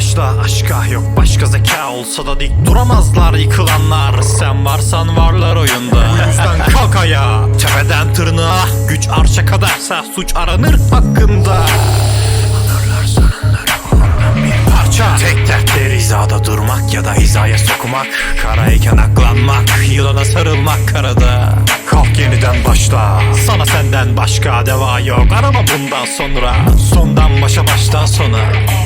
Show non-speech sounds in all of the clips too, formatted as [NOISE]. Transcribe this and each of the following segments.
silah yok. Başka zeka olsa da dik duramazlar yıkılanlar. Sen varsan varlar oyunda. Yüzden kalk ayağa Tepeden tırnağa. Güç arşa kadarsa suç aranır hakkında. Parça. Tek dertleri hizada durmak ya da hizaya sokmak Karayken aklanmak, yılana sarılmak karada. Kalk yeniden başla. Sana senden başka deva yok. Arama bundan sonra. Sondan başa baştan sona.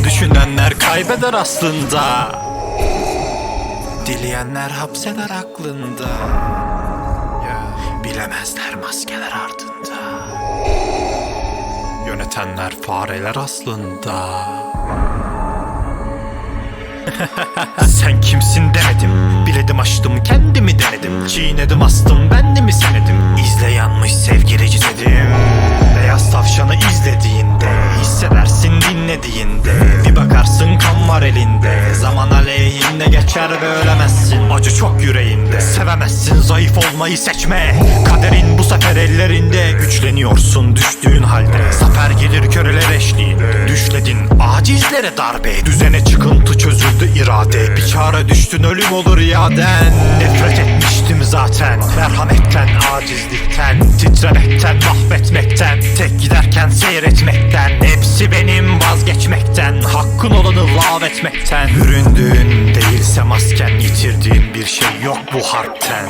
Düşünenler kaybeder aslında. Dileyenler hapseder aklında. Bilemezler maskeler ardında. Yönetenler fareler aslında. [LAUGHS] Sen kimsin demedim. Biledim açtım kendimi elinde. Zaman aleyhinde geçer ve ölemezsin. Acı çok yüreğinde. Sevemezsin zayıf olmayı seçme. Kaderin bu sefer ellerinde. Güçleniyorsun düştüğün halde. Zafer gelir köreler eşliğinde. Düşledin acizlere darbe. Düzene çıkıntı çözüldü irade. Bir çare düştün ölüm olur yaden Nefret etmiştim zaten. Merhametten acizlikten. Titremekten mahvetmekten. Tek giderken benim Hakkın olanı vaat etmekten. Büründüğün değilse masken Yitirdiğin bir şey yok bu harpten